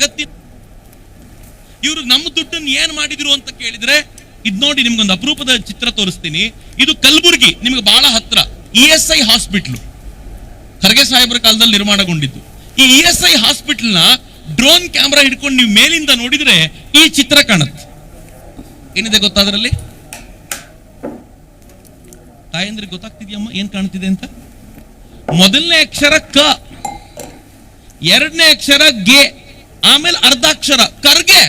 ಜಗತ್ತಿನ ಇವರು ನಮ್ಮ ದುಡ್ಡನ್ನು ಏನ್ ಮಾಡಿದ್ರು ಅಂತ ಕೇಳಿದ್ರೆ, ಇದ್ ನೋಡಿ ನಿಮ್ಗೊಂದು ಅಪರೂಪದ ಚಿತ್ರ ತೋರಿಸ್ತೀನಿ. ಇದು ಕಲ್ಬುರ್ಗಿ, ನಿಮ್ಗೆ ಬಹಳ ಹತ್ರ, E S I hospital. Kharge ಸಾಹೇಬರ ಕಾಲದಲ್ಲಿ ನಿರ್ಮಾಣಗೊಂಡಿದ್ದು. ಈ E S I hospital drone camera ಹಿಡ್ಕೊಂಡು ನೀವು ಮೇಲಿಂದ ನೋಡಿದ್ರೆ ಈ ಚಿತ್ರ ಕಾಣುತ್ತೆ. ಏನಿದೆ ಗೊತ್ತಾದ್ರಲ್ಲಿ? ತಾಯಂದ್ರಿಗೆ ಗೊತ್ತಾಗ್ತಿದ್ಯಮ್ಮ? ಏನ್ ಕಾಣ್ತಿದೆ ಅಂತ? ಮೊದಲನೇ ಅಕ್ಷರ ಕ, ಎರಡನೇ ಅಕ್ಷರ ಗೆ. ಆಮೇಲೆ ಅರ್ಧಾಕ್ಷರ ಕರ್ಗೆ.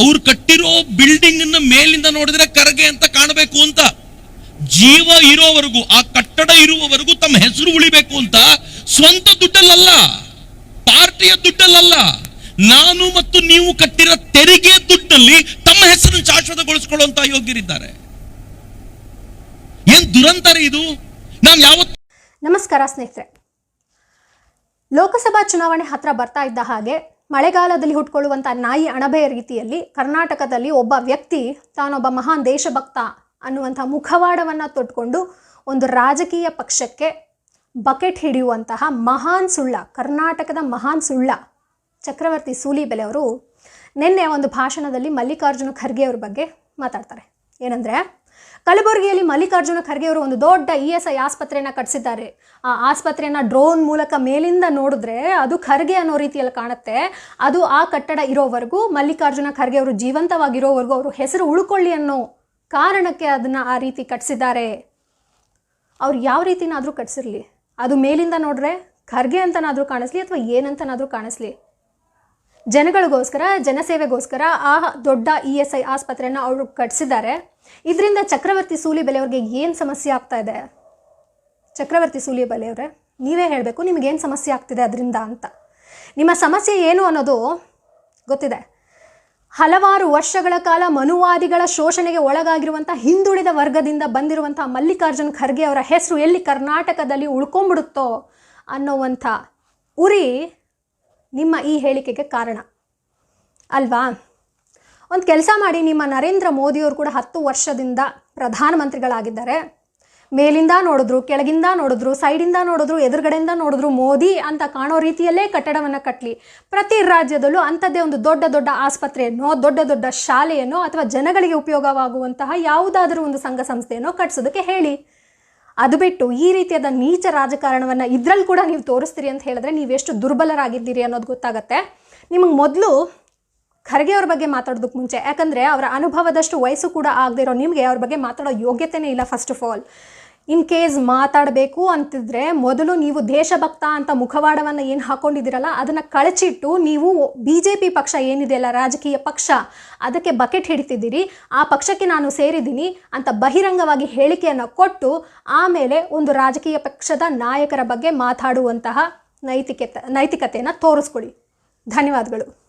ಅವ್ರು ಕಟ್ಟಿರೋ ಬಿಲ್ಡಿಂಗ್ನ ಮೇಲಿಂದ ನೋಡಿದ್ರೆ ಕರ್ಗೆ ಅಂತ ಕಾಣಬೇಕು ಅಂತ. ಜೀವ ಇರೋವರೆಗೂ, ಆ ಕಟ್ಟಡ ಇರುವವರೆಗೂ ತಮ್ಮ ಹೆಸರು ಉಳಿಬೇಕು ಅಂತ ಸ್ವಂತ ದುಡ್ಡಲ್ಲ ಪಾರ್ಟಿಯ ದುಡ್ಡಲ್ಲ ನಾನು ಮತ್ತು ನೀವು ಕಟ್ಟಿರೋ ತೆರಿಗೆ ದುಡ್ಡಲ್ಲಿ ತಮ್ಮ ಹೆಸರನ್ನು ಶಾಶ್ವತಗೊಳಿಸಿಕೊಳ್ಳುವಂತ ಯೋಗ್ಯರಿದ್ದಾರೆ. ಏನ್ ದುರಂತರ ಇದು? ನಾನು ಯಾವತ್ತು ನಮಸ್ಕಾರ ಸ್ನೇಹಿತರೆ. ಲೋಕಸಭಾ ಚುನಾವಣೆ ಹತ್ರ ಬರ್ತಾ ಇದ್ದ ಹಾಗೆ ಮಳೆಗಾಲದಲ್ಲಿ ಹುಟ್ಕೊಳ್ಳುವಂಥ ನಾಯಿ ಅಣಬೆಯ ರೀತಿಯಲ್ಲಿ ಕರ್ನಾಟಕದಲ್ಲಿ ಒಬ್ಬ ವ್ಯಕ್ತಿ ತಾನೊಬ್ಬ ಮಹಾನ್ ದೇಶಭಕ್ತ ಅನ್ನುವಂಥ ಮುಖವಾಡವನ್ನು ತೊಟ್ಕೊಂಡು ಒಂದು ರಾಜಕೀಯ ಪಕ್ಷಕ್ಕೆ ಬಕೆಟ್ ಹಿಡಿಯುವಂತಹ ಮಹಾನ್ ಸುಳ್ಳ, ಕರ್ನಾಟಕದ ಮಹಾನ್ ಸುಳ್ಳ, ಚಕ್ರವರ್ತಿ ಸೂಲಿಬೆಲೆ ಅವರು ನಿನ್ನೆ ಒಂದು ಭಾಷಣದಲ್ಲಿ ಮಲ್ಲಿಕಾರ್ಜುನ ಖರ್ಗೆ ಅವ್ರ ಬಗ್ಗೆ ಮಾತಾಡ್ತಾರೆ. ಏನಂದರೆ ಕಲಬುರಗಿಯಲ್ಲಿ ಮಲ್ಲಿಕಾರ್ಜುನ ಖರ್ಗೆ ಅವರು ಒಂದು ದೊಡ್ಡ ಇ ಎಸ್ ಐ ಆಸ್ಪತ್ರೆಯನ್ನು ಕಟ್ಟಿಸಿದ್ದಾರೆ ಆ ಆಸ್ಪತ್ರೆಯನ್ನು ಡ್ರೋನ್ ಮೂಲಕ ಮೇಲಿಂದ ನೋಡಿದ್ರೆ ಅದು ಖರ್ಗೆ ಅನ್ನೋ ರೀತಿಯಲ್ಲಿ ಕಾಣುತ್ತೆ. ಅದು ಆ ಕಟ್ಟಡ ಇರೋವರೆಗೂ, ಮಲ್ಲಿಕಾರ್ಜುನ ಖರ್ಗೆ ಅವರು ಜೀವಂತವಾಗಿರೋವರೆಗೂ ಅವರು ಹೆಸರು ಉಳ್ಕೊಳ್ಳಿ ಅನ್ನೋ ಕಾರಣಕ್ಕೆ ಅದನ್ನು ಆ ರೀತಿ ಕಟ್ಟಿಸಿದ್ದಾರೆ ಅವ್ರು ಯಾವ ರೀತಿನಾದರೂ ಕಟ್ಸಿರಲಿ. ಅದು ಮೇಲಿಂದ ನೋಡ್ರೆ ಖರ್ಗೆ ಅಂತನಾದರೂ ಕಾಣಿಸ್ಲಿ ಅಥವಾ ಏನಂತನಾದರೂ ಕಾಣಿಸ್ಲಿ. ಜನಗಳಿಗೋಸ್ಕರ, ಜನಸೇವೆಗೋಸ್ಕರ ಆ ದೊಡ್ಡ ಇ ಎಸ್ ಐ ಆಸ್ಪತ್ರೆಯನ್ನು ಅವರು ಕಟ್ಟಿಸಿದ್ದಾರೆ ಇದರಿಂದ ಚಕ್ರವರ್ತಿ ಸೂಲಿ ಅವ್ರಿಗೆ ಏನು ಸಮಸ್ಯೆ ಆಗ್ತಾ ಇದೆ? ಚಕ್ರವರ್ತಿ ಸೂಲಿ ಅವರೇ, ನೀವೇ ಹೇಳಬೇಕು ನಿಮಗೇನು ಸಮಸ್ಯೆ ಆಗ್ತಿದೆ ಅದರಿಂದ ಅಂತ. ನಿಮ್ಮ ಸಮಸ್ಯೆ ಏನು ಅನ್ನೋದು ಗೊತ್ತಿದೆ. ಹಲವಾರು ವರ್ಷಗಳ ಕಾಲ ಮನುವಾದಿಗಳ ಶೋಷಣೆಗೆ ಒಳಗಾಗಿರುವಂಥ ಹಿಂದುಳಿದ ವರ್ಗದಿಂದ ಬಂದಿರುವಂಥ ಮಲ್ಲಿಕಾರ್ಜುನ್ ಖರ್ಗೆ ಅವರ ಹೆಸರು ಎಲ್ಲಿ ಕರ್ನಾಟಕದಲ್ಲಿ ಉಳ್ಕೊಂಬಿಡುತ್ತೋ ಅನ್ನೋವಂಥ ಉರಿ ನಿಮ್ಮ ಈ ಹೇಳಿಕೆಗೆ ಕಾರಣ. ಅಲ್ವಾ? ಒಂದು ಕೆಲಸ ಮಾಡಿ ನಿಮ್ಮ ನರೇಂದ್ರ ಮೋದಿಯವರು ಕೂಡ ಹತ್ತು ವರ್ಷದಿಂದ ಪ್ರಧಾನಮಂತ್ರಿಗಳಾಗಿದ್ದಾರೆ. ಮೇಲಿಂದ ನೋಡಿದ್ರು, ಕೆಳಗಿಂದ ನೋಡಿದ್ರು, ಸೈಡಿಂದ ನೋಡಿದ್ರು, ಎದುರುಗಡೆಯಿಂದ ನೋಡಿದ್ರು ಮೋದಿ ಅಂತ ಕಾಣೋ ರೀತಿಯಲ್ಲೇ ಕಟ್ಟಡವನ್ನು ಕಟ್ಟಲಿ ಪ್ರತಿ ರಾಜ್ಯದಲ್ಲೂ ಅಂಥದ್ದೇ ಒಂದು ದೊಡ್ಡ ದೊಡ್ಡ ಆಸ್ಪತ್ರೆಯನ್ನೋ, ದೊಡ್ಡ ದೊಡ್ಡ ಶಾಲೆಯನ್ನೋ ಅಥವಾ ಜನಗಳಿಗೆ ಉಪಯೋಗವಾಗುವಂತಹ ಯಾವುದಾದರೂ ಒಂದು ಸಂಘ ಸಂಸ್ಥೆಯನ್ನೋ ಕಟ್ಟಿಸೋದಕ್ಕೆ ಹೇಳಿ. ಅದು ಬಿಟ್ಟು ಈ ರೀತಿಯಾದ ನೀಚ ರಾಜಕಾರಣವನ್ನು ಇದ್ರಲ್ಲಿ ಕೂಡ ನೀವು ತೋರಿಸ್ತೀರಿ ಅಂತ ಹೇಳಿದ್ರೆ ನೀವು ಎಷ್ಟು ದುರ್ಬಲರಾಗಿದ್ದೀರಿ ಅನ್ನೋದು ಗೊತ್ತಾಗತ್ತೆ. ನಿಮಗೆ ಮೊದಲು ಖರ್ಗೆ ಅವ್ರ ಬಗ್ಗೆ ಮಾತಾಡೋದಕ್ಕೆ ಮುಂಚೆ, ಯಾಕಂದರೆ ಅವರ ಅನುಭವದಷ್ಟು ವಯಸ್ಸು ಕೂಡ ಆಗದೆ ಇರೋ ನಿಮಗೆ ಅವ್ರ ಬಗ್ಗೆ ಮಾತಾಡೋ ಯೋಗ್ಯತೆನೇ ಇಲ್ಲ first of all in case ಮಾತಾಡಬೇಕು ಅಂತಿದ್ರೆ ಮೊದಲು ನೀವು ದೇಶಭಕ್ತ ಅಂತ ಮುಖವಾಡವನ್ನು ಏನು ಹಾಕೊಂಡಿದ್ದೀರಲ್ಲ, ಅದನ್ನು ಕಳಚಿಟ್ಟು ನೀವು ಬಿ ಜೆ ಪಿ ಪಕ್ಷ ಏನಿದೆಯಲ್ಲ ರಾಜಕೀಯ ಪಕ್ಷ, ಅದಕ್ಕೆ ಬಕೆಟ್ ಹಿಡಿತಿದ್ದೀರಿ, ಆ ಪಕ್ಷಕ್ಕೆ ನಾನು ಸೇರಿದ್ದೀನಿ ಅಂತ ಬಹಿರಂಗವಾಗಿ ಹೇಳಿಕೆಯನ್ನು ಕೊಟ್ಟು ಆಮೇಲೆ ಒಂದು ರಾಜಕೀಯ ಪಕ್ಷದ ನಾಯಕರ ಬಗ್ಗೆ ಮಾತಾಡುವಂತಹ ನೈತಿಕತೆ, ನೈತಿಕತೆಯನ್ನು ತೋರಿಸ್ಕೊಡಿ. ಧನ್ಯವಾದಗಳು.